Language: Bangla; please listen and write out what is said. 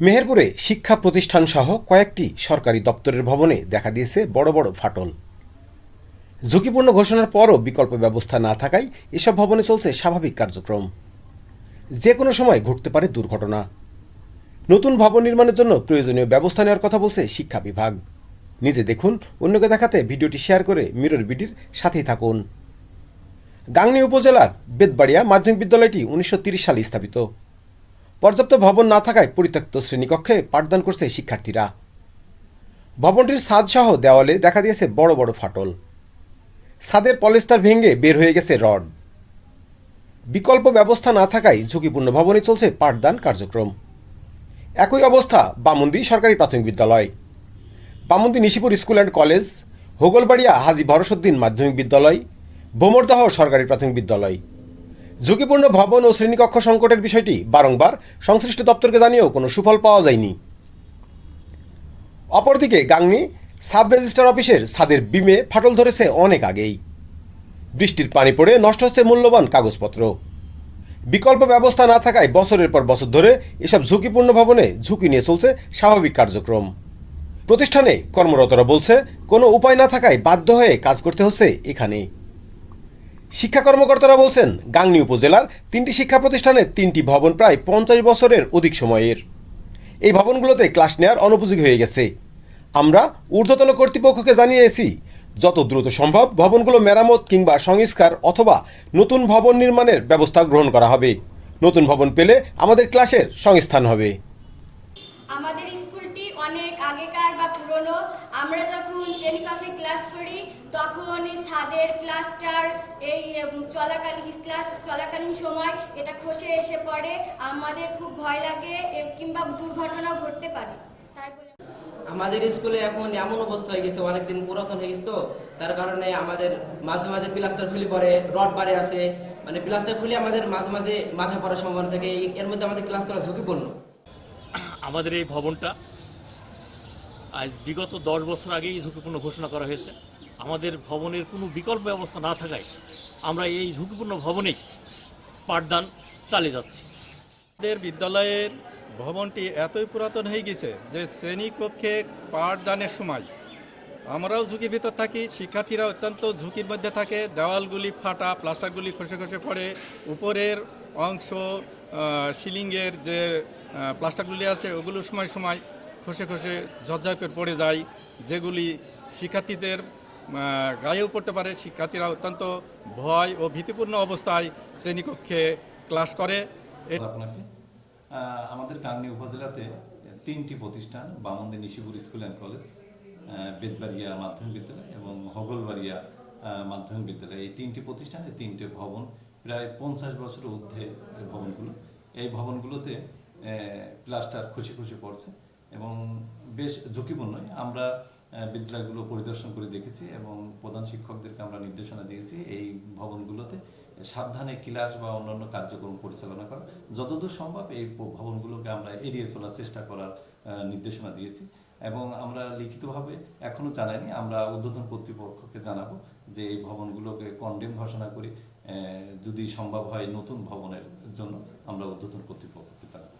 মেহেরপুরে শিক্ষা প্রতিষ্ঠান সহ কয়েকটি সরকারি দপ্তরের ভবনে দেখা দিয়েছে বড় বড় ফাটল। ঝুঁকিপূর্ণ ঘোষণার পরও বিকল্প ব্যবস্থা না থাকায় এসব ভবনে চলছে স্বাভাবিক কার্যক্রম। যে কোনো সময় ঘটতে পারে দুর্ঘটনা। নতুন ভবন নির্মাণের জন্য প্রয়োজনীয় ব্যবস্থা নেওয়ার কথা বলছে শিক্ষা বিভাগ। নিজে দেখুন, অন্যকে দেখাতে ভিডিওটি শেয়ার করে মিরর বিডির সাথেই থাকুন। গাংনী উপজেলার বেদবাড়িয়া মাধ্যমিক বিদ্যালয়টি উনিশশো সালে স্থাপিত। পর্যাপ্ত ভবন না থাকায় পরিত্যক্ত শ্রেণীকক্ষে পাঠদান করছে শিক্ষার্থীরা। ভবনটির ছাদসহ দেওয়ালে দেখা দিয়েছে বড় বড় ফাটল। ছাদের পলেস্টার ভেঙে বের হয়ে গেছে রড। বিকল্প ব্যবস্থা না থাকায় ঝুঁকিপূর্ণ ভবনে চলছে পাঠদান কার্যক্রম। একই অবস্থা বামন্দি সরকারি প্রাথমিক বিদ্যালয়। Bamandi Nishipur school and college, Hogolbaria Haji Bharsuddin মাধ্যমিক বিদ্যালয়, ভোমরদহ সরকারি প্রাথমিক বিদ্যালয়। ঝুঁকিপূর্ণ ভবন ও শ্রেণীকক্ষ সংকটের বিষয়টি বারংবার সংশ্লিষ্ট দপ্তরকে জানিয়েও কোনো সুফল পাওয়া যায়নি। অপরদিকে গাংনি সাব রেজিস্ট্রার অফিসের ছাদের বিমে ফাটল ধরেছে অনেক আগেই। বৃষ্টির পানি পড়ে নষ্ট হচ্ছে মূল্যবান কাগজপত্র। বিকল্প ব্যবস্থা না থাকায় বছরের পর বছর ধরে এসব ঝুঁকিপূর্ণ ভবনে ঝুঁকি নিয়ে চলছে স্বাভাবিক কার্যক্রম। প্রতিষ্ঠানে কর্মরতরা বলছে, কোনো উপায় না থাকায় বাধ্য হয়ে কাজ করতে হচ্ছে এখানে। শিক্ষা কর্মকর্তারা বলছেন, গাংনী উপজেলার তিনটি শিক্ষা প্রতিষ্ঠানের তিনটি ভবন প্রায় পঞ্চাশ বছরের অধিক সময়ের। এই ভবনগুলোতে ক্লাস নেওয়ার অনুপযোগী হয়ে গেছে। আমরা ঊর্ধ্বতন কর্তৃপক্ষকে জানিয়েছি, যত দ্রুত সম্ভব ভবনগুলো মেরামত কিংবা সংস্কার অথবা নতুন ভবন নির্মাণের ব্যবস্থা গ্রহণ করা হবে। নতুন ভবন পেলে আমাদের ক্লাসের সংস্থান হবে। আমাদের স্কুলটি অনেক আগেকার বা পুরনো। আমরা যখন শ্রেণীকক্ষে ক্লাস করি, তখন ছাদের প্লাস্টার এই চলাকালীন ক্লাস চলাকালীন সময় এটা খসে এসে পড়ে। আমাদের খুব ভয় লাগে কিংবা দুর্ঘটনা ঘটতে পারে। তাই বলে আমাদের স্কুলে এখন এমন অবস্থা হয়ে গেছে, অনেকদিন পুরাতন হয়ে গেছে তো। তার কারণে আমাদের মাঝে মাঝে প্লাস্টার খুলে পড়ে, রড বাড়ে আছে। মানে প্লাস্টার খুলে আমাদের মাঝে মাঝে মাথা পড়ার সম্ভাবনা থাকে। এর মধ্যে আমাদের ক্লাস করা ঝুঁকিপূর্ণ। আমাদের এই ভবনটা আজ বিগত দশ বছর আগেই ঝুঁকিপূর্ণ ঘোষণা করা হয়েছে। আমাদের ভবনের কোনো বিকল্প ব্যবস্থা না থাকায় আমরা এই ঝুঁকিপূর্ণ ভবনেই পাঠদান চালিয়ে যাচ্ছি। আমাদের বিদ্যালয়ের ভবনটি এতই পুরাতন হয়ে গেছে যে শ্রেণীকক্ষে পাঠদানের সময় আমরাও ঝুঁকির ভিতর থাকি শিক্ষার্থীরা অত্যন্ত ঝুঁকির মধ্যে থাকে দেওয়ালগুলি ফাটা প্লাস্টারগুলি খসে খসে পড়ে উপরের অংশ সিলিংয়ের যে প্লাস্টারগুলি আছে ওগুলো সময় সময় খসে খসে ঝরঝর করে পড়ে যায় যেগুলি শিক্ষার্থীদের গায়েও পড়তে পারে। শিক্ষার্থীরা অত্যন্ত ভয় ও ভীতিপূর্ণ অবস্থায় শ্রেণীকক্ষে ক্লাস করে। আপনাকে? আমাদের কাংনি উপজেলাতে তিনটি প্রতিষ্ঠান Bamandi Nishipur school and college. Bedbaria মাধ্যমিক বিদ্যালয় এবং হগলবাড়িয়া মাধ্যমিক বিদ্যালয়। এই তিনটি প্রতিষ্ঠানে তিনটে ভবন প্রায় পঞ্চাশ বছর ঊর্ধ্বে যে ভবনগুলো, এই ভবনগুলোতে প্লাস্টার খুশি খুশি পড়ছে এবং বেশ ঝুঁকিপূর্ণ। আমরা বিদ্যালয়গুলো পরিদর্শন করে দেখেছি এবং প্রধান শিক্ষকদেরকে আমরা নির্দেশনা দিয়েছি এই ভবনগুলোতে সাবধানে ক্লাস বা অন্যান্য কার্যক্রম পরিচালনা করা। যতদূর সম্ভব এই ভবনগুলোকে আমরা এড়িয়ে চলার চেষ্টা করার নির্দেশনা দিয়েছি এবং আমরা লিখিতভাবে এখনও জানাইনি। আমরা ঊর্ধ্বতন কর্তৃপক্ষকে জানাব যে এই ভবনগুলোকে কন্ডেম ঘোষণা করি। যদি সম্ভব হয় নতুন ভবনের জন্য আমরা ঊর্ধ্বতন কর্তৃপক্ষকে জানাব।